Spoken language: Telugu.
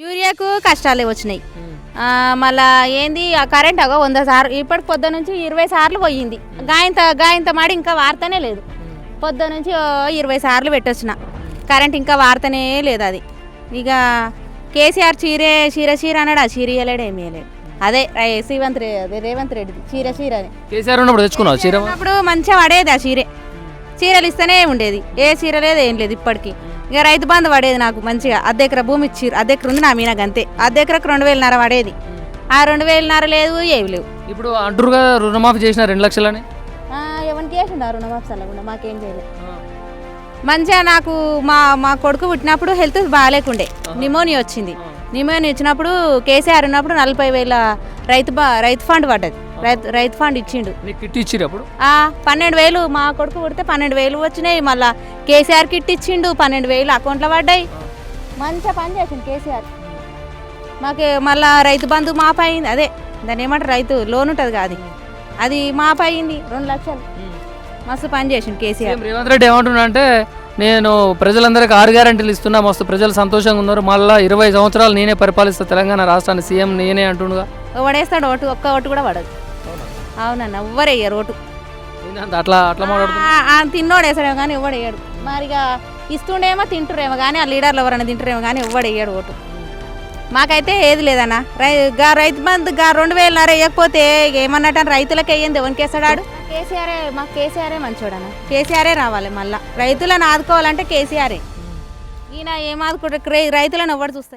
యూరియాకు కష్టాలే వచ్చినాయి. మళ్ళా ఏంది ఆ కరెంట్ అగో వంద సార్లు ఇప్పటికి పొద్దు నుంచి ఇరవై సార్లు పోయింది. గాయంత గాయంత మాడి ఇంకా వార్తనే లేదు. పొద్దు నుంచి ఇరవై సార్లు పెట్టొచ్చిన. కరెంట్ ఇంకా వార్తనే లేదు అది. ఇక కేసీఆర్ చీరే చీర చీర అన్నాడు? ఆ చీర ఇయ్యలేడు ఏమి ఇయ్యలేడు. అదే శ్రీవంత్ రె అదే రేవంత్ రెడ్డిది చీర చీర అని. కేసీఆర్ ఉన్నప్పుడు తెచ్చుకున్నావు చీర? అప్పుడు మంచిగా పడేది ఆ చీరే. చీరలు ఇస్తేనే ఉండేది. ఏ చీర లేదు ఏం లేదు ఇప్పటికి. ఇక రైతు బంధు పడేది నాకు మంచిగా. అర్ధ ఎకరా భూమి ఇచ్చిర్రు. అర్ధ ఎకరా ఉంది నా మీనకు అంతే. అర్ధ ఎకరకు రెండు వేలన్నర పడేది. ఆ రెండు వేలన్నర లేదు ఏవి లేవు. ఇప్పుడు అంటురుగా రుణమాఫీ చేసిన రెండు లక్షలని? ఎవరికి చేసిండు ఆ రుణమాఫీ చల్లకుండా? మాకేం చేయలేదు మంచిగా నాకు మా మా కొడుకు పుట్టినప్పుడు హెల్త్ బాగాలేకుండే. నిమోనియా వచ్చింది. నిమోనియా వచ్చినప్పుడు కేసీఆర్ ఉన్నప్పుడు నలభై వేల రైతు బా రైతు ఫండ్ పడ్డది. రైతు రైతు ఫండ్ ఇచ్చిండు. కిట్ ఇచ్చిరు అప్పుడు ఆ, పన్నెండు వేలు మా కొడుకు పుడితే పన్నెండు వేలు వచ్చినాయి. మళ్ళా కేసీఆర్ కిట్ ఇచ్చిండు పన్నెండు వేలు అకౌంట్లో పడ్డాయి. మంచిగా పని చేసిండు కేసీఆర్. మాకు మళ్ళా రైతు బంధు మాప అయింది. అదే దాన్ని ఏమంటారు? రైతు లోన్ ఉంటుంది కదా అది. మాప అయింది రెండు లక్షలు. మస్తు పని చేసిండు కేసీఆర్. సీఎం రేవంత్ రెడ్డి ఏమంటున్నా అంటే నేను ప్రజలందరికీ ఆరు గ్యారంటీలు ఇస్తున్నా మస్తు ప్రజలు సంతోషంగా ఉన్నారు. మళ్ళీ ఇరవై సంవత్సరాలు నేనే పరిపాలిస్తా తెలంగాణ రాష్ట్రాన్ని సీఎం నేనే అంటుండగా. ఓడేస్తాడు ఓటు ఒక్క ఓటు కూడా పడదు. అవునన్న ఎవ్వరేయ్యారు ఓటు. అట్లా తిన్నోడు వేసాడేమో కానీ ఎవ్వడేయడు మరిగా ఇస్తుండేమో తింటురేమో కానీ ఆ లీడర్లు ఎవరైనా తింటురేమో కానీ ఎవ్వడేయడు ఓటు. మాకైతే ఏది లేదన్న. రై గా రైతు బంధు గా రెండు వేలన్నర వేయకపోతే ఏమన్నట్టు అని రైతులకి వేయంది ఎవరికి వేస్తాడాడు కేసీఆరే మాకు కేసీఆరే మంచోడన్న. కేసీఆరే రావాలి మళ్ళా. రైతులను ఆదుకోవాలంటే కేసీఆరే. ఈయన ఏం ఆదుకుంటారు రైతులను ఎవరు చూస్తారు